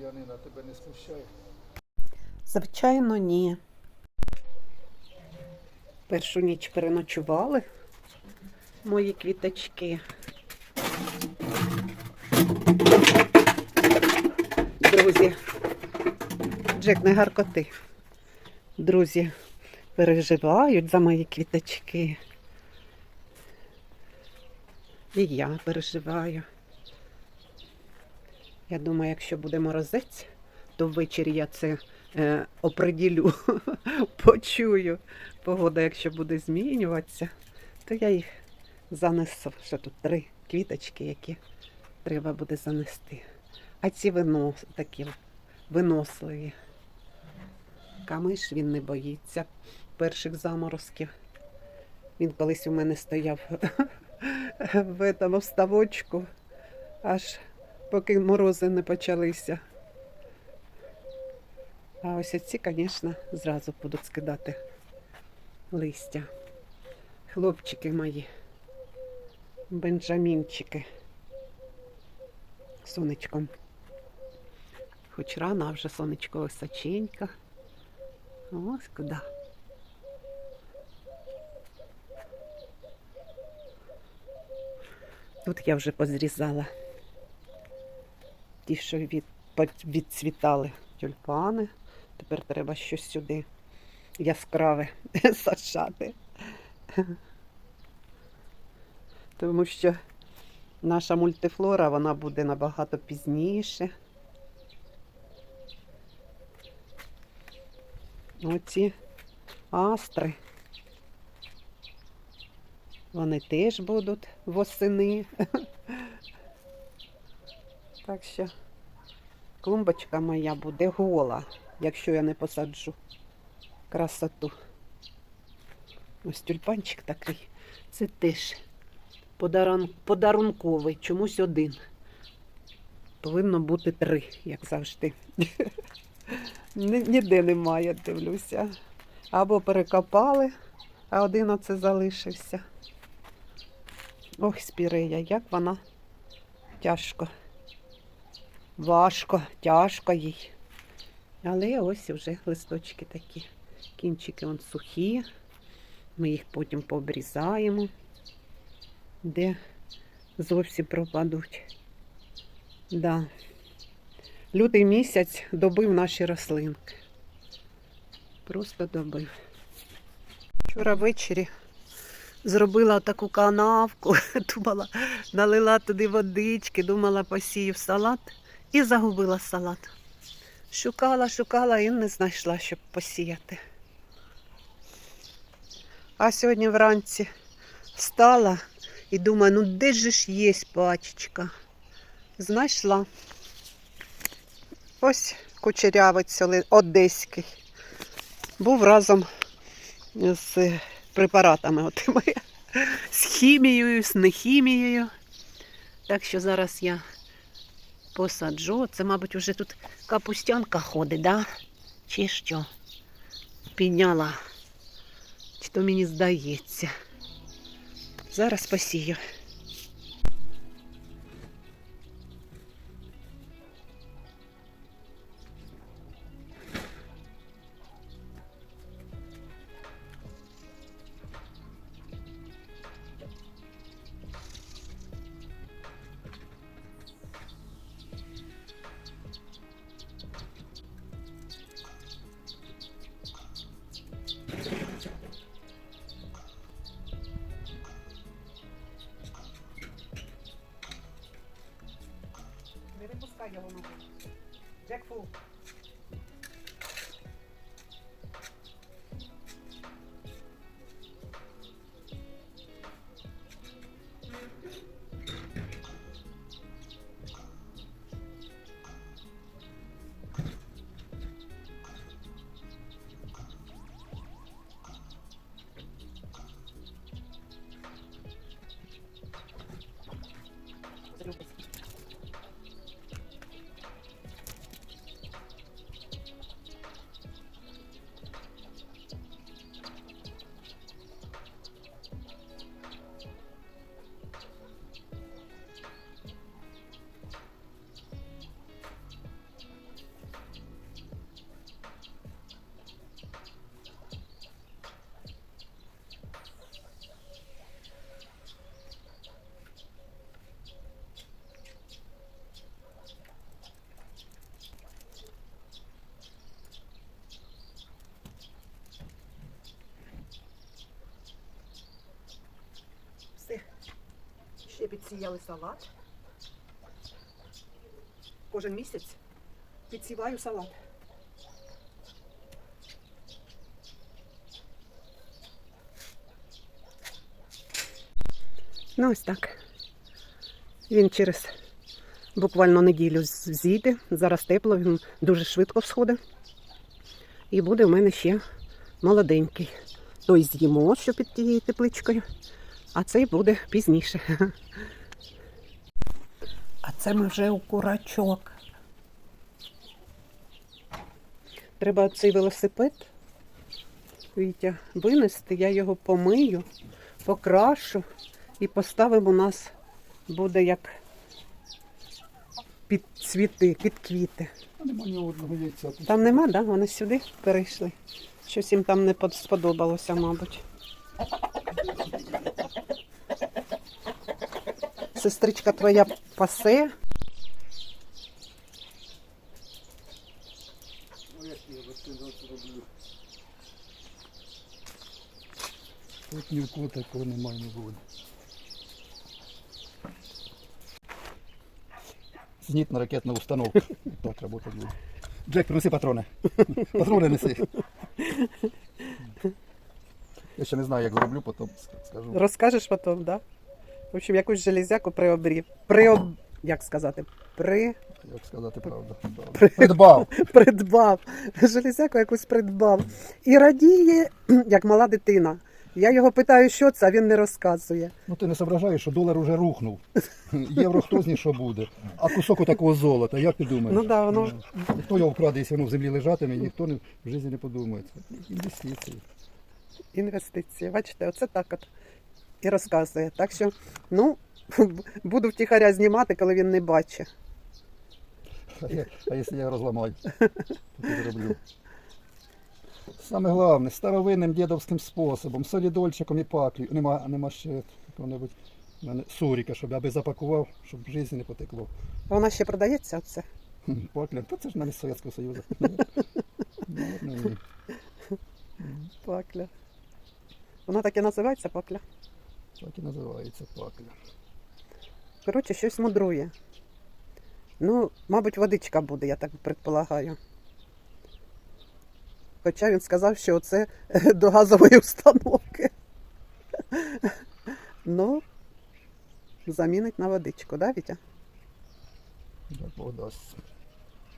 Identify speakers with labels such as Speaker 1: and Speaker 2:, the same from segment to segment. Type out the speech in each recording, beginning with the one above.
Speaker 1: бур'янина тебе не смущає?
Speaker 2: Звичайно, ні. Першу ніч переночували мої квіточки. Друзі, Джек, не гаркоти. Друзі переживають за мої квіточки. І я переживаю. Я думаю, якщо буде морозець, то ввечері я це е, оприділю, почую. Погода, якщо буде змінюватися, то я їх занесу. Що тут три квіточки, які треба буде занести. А ці винос, такі виносливі. Камиш він не боїться перших заморозків. Він колись у мене стояв в тому вставочку, аж поки морози не почалися. А ось ці, звісно, зразу будуть скидати листя. Хлопчики мої, бенджамінчики. Сонечком. Хоч рано, а вже сонечко височенько. Ось куди. Тут я вже позрізала ті, що від, відцвітали тюльпани. Тепер треба щось сюди яскраве саджати. Тому що наша мультифлора вона буде набагато пізніше. Оці астри. Вони теж будуть восени. Так що клумбочка моя буде гола, якщо я не посаджу красоту. Ось тюльпанчик такий. Це теж подарун... подарунковий, чомусь один. Повинно бути три, як завжди. Ніде немає, дивлюся. Або перекопали, а один оце залишився. Ох, спірея, як вона тяжко. Важко, тяжко їй. Але ось вже листочки такі. Кінчики вон сухі. Ми їх потім пообрізаємо, де зовсім пропадуть. Да. Лютий місяць добив наші рослинки. Просто добив. Вчора ввечері зробила таку канавку, думала, налила туди водички, думала, посію салат і загубила салат. Шукала, шукала і не знайшла, щоб посіяти. А сьогодні вранці встала і думаю, ну де ж є пачечка? Знайшла. Ось кучерявець одеський. Був разом з препаратами отими. З хімією, з нехімією. Так що зараз я посаджу. Це, мабуть, вже тут капустянка ходить, да? Чи що? Підняла. Чи то мені здається. Зараз посію. його мабуть. Джекфул. Любить. Джекфу. салат. Кожен місяць підсіваю салат. Ну, ось так. Він через буквально неділю зійде. Зараз тепло, він дуже швидко всходить. І буде в мене ще молоденький. Той з'їмо, що під тією тепличкою, а цей буде пізніше. А це ми вже у курачок. Треба цей велосипед Вітя, винести, я його помию, покрашу і поставимо у нас буде як під цвіти, під квіти.
Speaker 1: А нема ні одного яйця.
Speaker 2: Там нема, да? Вони сюди перейшли. Щось їм там не сподобалося, мабуть. Сестричка твоя пасе.
Speaker 1: Тут ні в кого такого немає не буде. Зенітна ракетна установка. Так працювати буде. Джек, принеси патрони. Патрони неси. Я ще не знаю, як зроблю, потім скажу.
Speaker 2: Розкажеш потім, да? В общем, якусь железяку приобрів. Приоб... Як сказати? При...
Speaker 1: Як сказати правду. правду. Придбав.
Speaker 2: Придбав. Железяку якусь придбав. І радіє, як мала дитина. Я його питаю, що це, а він не розказує.
Speaker 1: Ну ти не зображаєш, що долар уже рухнув. Євро хто зні що буде. А кусок такого золота, як ти думаєш?
Speaker 2: Ну да, воно
Speaker 1: Хто його вкраде, якщо воно в землі лежатиме, ніхто не, в житті не подумає. Інвестиції.
Speaker 2: Інвестиції. Бачите, оце так от і розказує. Так що, ну, буду втіхаря знімати, коли він не бачить.
Speaker 1: А, якщо я розламаю, то зроблю. Саме головне, старовинним дідовським способом, солідольчиком і паклею. Нема, нема ще якого-небудь суріка, щоб я би запакував, щоб в житті не потекло.
Speaker 2: А Вона ще продається оце.
Speaker 1: Хм, Пакля, та це ж навіть Совєтського Союзу. Ну.
Speaker 2: Пакля. Вона так і називається пакля.
Speaker 1: Так і називається пакля.
Speaker 2: Коротше, щось мудрує. Ну, мабуть, водичка буде, я так предполагаю. Хоча він сказав, що це до газової установки. Ну, замінить на водичку, да, Вітя?
Speaker 1: Як дасть.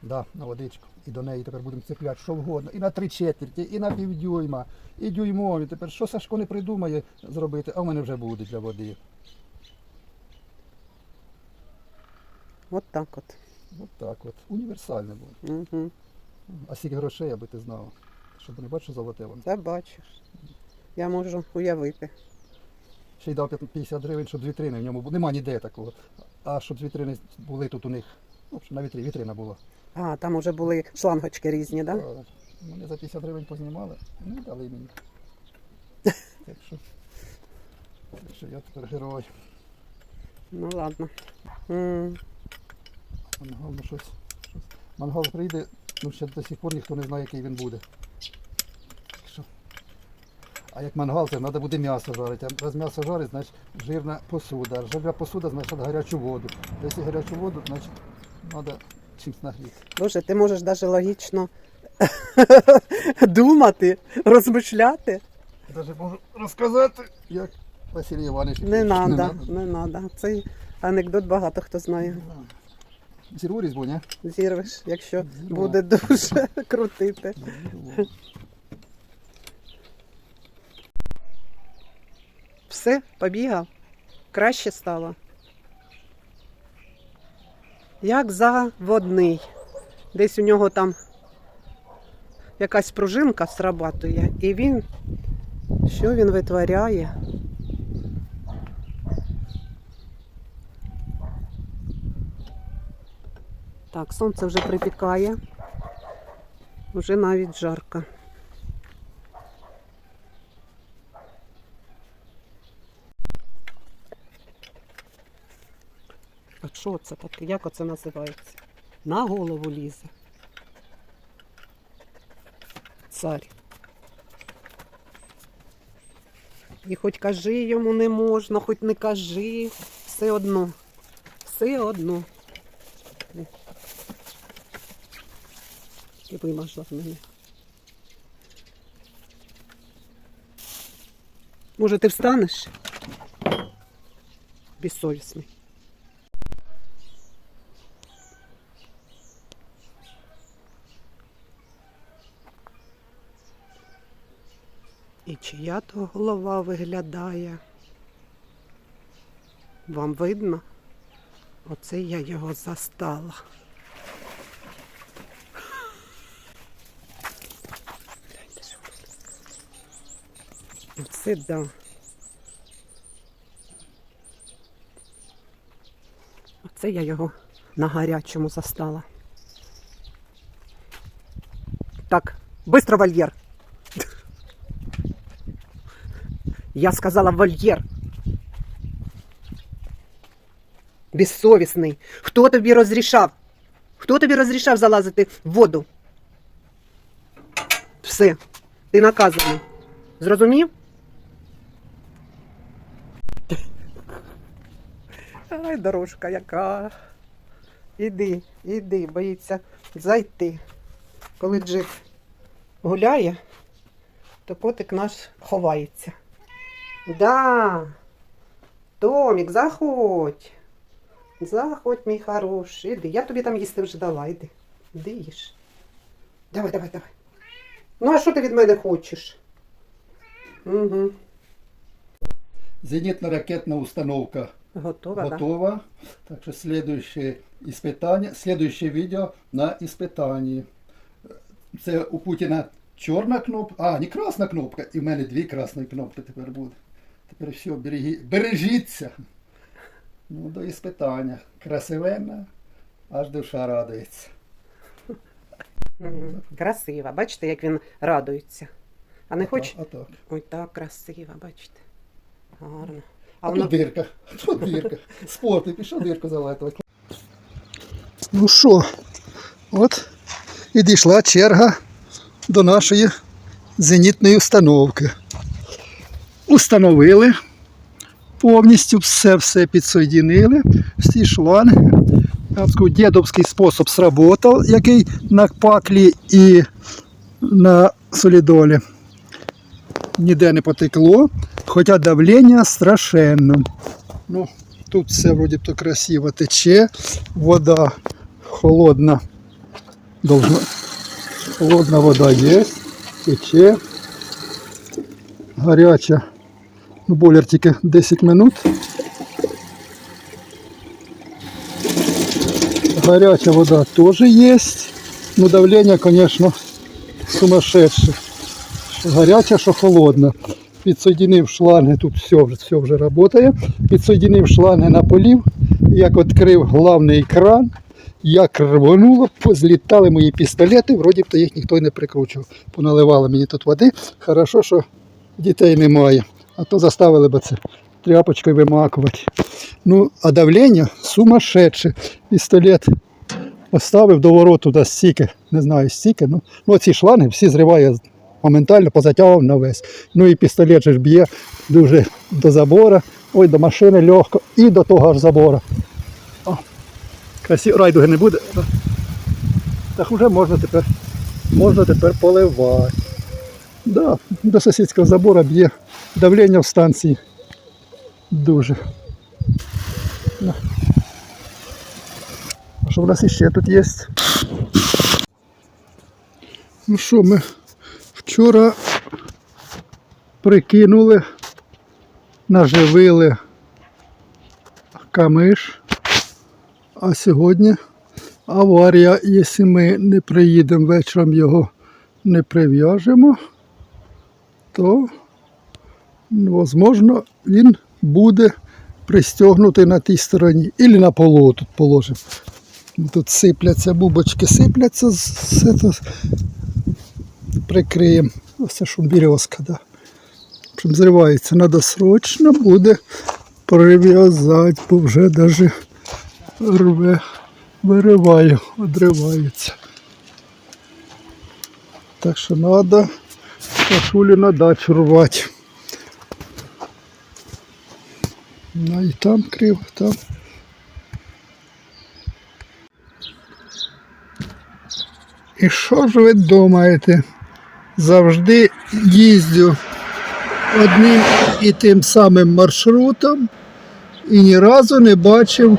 Speaker 1: Да, на водичку. І до неї тепер будемо цепляти що вгодно. І на три четверті, і на півдюйма, і дюймові. Тепер що Сашко не придумає зробити, а в мене вже буде для води.
Speaker 2: От так от.
Speaker 1: От так от. Універсальне буде.
Speaker 2: Угу.
Speaker 1: А скільки грошей, аби ти знала. Щоб не бачиш, що золоте воно.
Speaker 2: Це бачиш. Я можу уявити.
Speaker 1: Ще й дав 50 гривень, щоб з вітрини в ньому було. Нема ніде такого. А щоб з вітрини були тут у них. Ну, щоб на вітрі, вітрина була.
Speaker 2: А, там уже були шлангочки різні, так? Да?
Speaker 1: Вони за 50 гривень познімали, ну дали мені. Так що, так що я тепер герой.
Speaker 2: Ну ладно. М,
Speaker 1: Мангал, ну щось, щось. Мангал прийде, ну ще до сих пор ніхто не знає, який він буде. Так що. А як мангал, це треба буде м'ясо жарити. А раз м'ясо жарить, значить жирна посуда. Жирна посуда, значить гарячу воду. Якщо гарячу воду, значить треба чимось нагріти.
Speaker 2: Боже, ти можеш навіть логічно думати, розмишляти.
Speaker 1: Навіть можу розказати, як Василій Іванович.
Speaker 2: Не треба,
Speaker 1: надо?
Speaker 2: не треба. Цей анекдот багато хто знає.
Speaker 1: Зірву різьбу, ні?
Speaker 2: Зірвеш, якщо
Speaker 1: Зірву.
Speaker 2: буде дуже крутити.
Speaker 1: Зірву.
Speaker 2: Все, побігав. Краще стало. Як заводний. Десь у нього там якась пружинка срабатує, і він. Що він витворяє? Так, сонце вже припікає. Вже навіть жарко. Що це таке? Як оце називається? На голову лізе. Цар. І хоч кажи йому не можна, хоч не кажи, все одно. Все одно. І вимажла в мене. Може, ти встанеш? Безсовісний. Чия то голова виглядає? Вам видно? Оце я його застала. Оце да. Оце я його на гарячому застала. Так, быстро вольєр. Я сказала вольєр. Безсовісний. Хто тобі розрішав? Хто тобі розрішав залазити в воду? Все, ти наказаний. Зрозумів? Ай, дорожка яка. Іди, іди, боїться зайти. Коли джип гуляє, то котик наш ховається. Да. Томік, заходь. Заходь, мій хороший. Іди. Я тобі там їсти вже дала. Іди. Іди їж. Давай, давай, давай. Ну, а що ти від мене хочеш? Угу.
Speaker 1: Зенітно-ракетна установка
Speaker 2: Готова,
Speaker 1: готова. Так що следующее испытание, следующее відео на іспитанні. Це у Путіна чорна кнопка, а, не красна кнопка, і в мене дві красні кнопки тепер буде. Тепер все, берегі, бережіться. Ну, до іспитання. Красивенна, аж душа радується.
Speaker 2: Красива. Бачите, як він радується. А не хоче?
Speaker 1: А так.
Speaker 2: Ой, так красива, бачите. Гарно.
Speaker 1: А,
Speaker 2: А воно
Speaker 1: тут дирка. Тут дирка. Спорт, пішов дирку залатувати. Ну що, от і дійшла черга до нашої зенітної установки. Установили повністю все-все підсоєдинили, всі шланги. Дідовський спосіб сработав, який на паклі і на солідолі. Ніде не потекло, хоча давлення страшенно. Ну, тут все вроді то красиво тече, вода холодна. Должна... Холодна вода є, тече. Гаряча. Ну, бойлер тільки 10 минут. Гаряча вода теж є. Ну, давлення, звісно, сумасшедше. Що гаряча, що холодна. Підсоєдинив шланги, тут все, вже- все вже працює. Підсоєдинив шланги на полів, як відкрив главний кран, як рвонуло, злітали мої пістолети, вроді б то їх ніхто не прикручував. Поналивали мені тут води. Хорошо, що дітей немає. А то заставили б це тряпочкою вимакувати. Ну, а давлення сумасшедше. Пістолет поставив до ворот туди стільки, не знаю стільки. Ну, ну ці шланги всі зриває моментально, позатягував на весь. Ну і пістолет же ж б'є дуже до забора, ой, до машини легко і до того аж забора. О, красиво, райдуги не буде. Так вже можна тепер, можна тепер поливати. Да, до сусідського забору б'є давлення в станції дуже. А що в нас іще тут є? Ну що, ми вчора прикинули, наживили камиш, а сьогодні аварія, якщо ми не приїдемо вечором його не прив'яжемо, то можливо він буде пристегнутий на тій стороні. Ілі на полу тут положимо. Тут сипляться, бубочки сипляться, з- це, прикриємо. Ось що бірьозка, да. Чим зривається, треба срочно буде прив'язати, бо вже навіть рве, вириває, одривається. Так що треба кашулю на дачу рвати. Ну і там криво, там. І що ж ви думаєте? Завжди їздю одним і тим самим маршрутом і ні разу не бачив,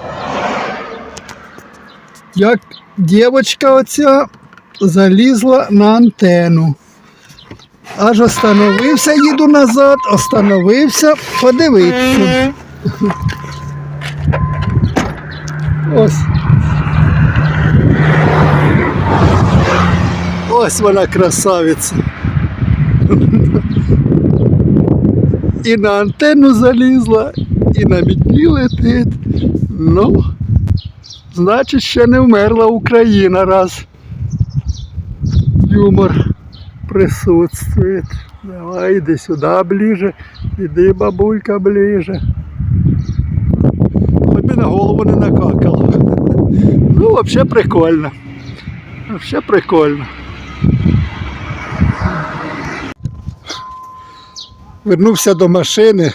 Speaker 1: як дівчинка оця залізла на антенну. Аж остановився, їду назад, остановився, подивитися. Ось. Ось вона красавиця. І на антенну залізла, і на мітлі летить. Ну, значить, ще не вмерла Україна раз. Юмор присутствует. Давай, иди сюда ближе. Іди, бабулька, ближе. На голову не накакало. Ну, вообще прикольно. Вообще прикольно. Вернувся до машини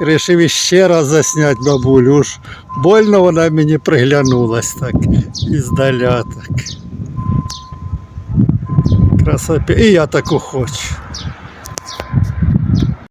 Speaker 1: і вирішив іще раз засняти бабулю. Уж больно вона мені приглянулась так іздаля так. Красопі. І я таку хочу.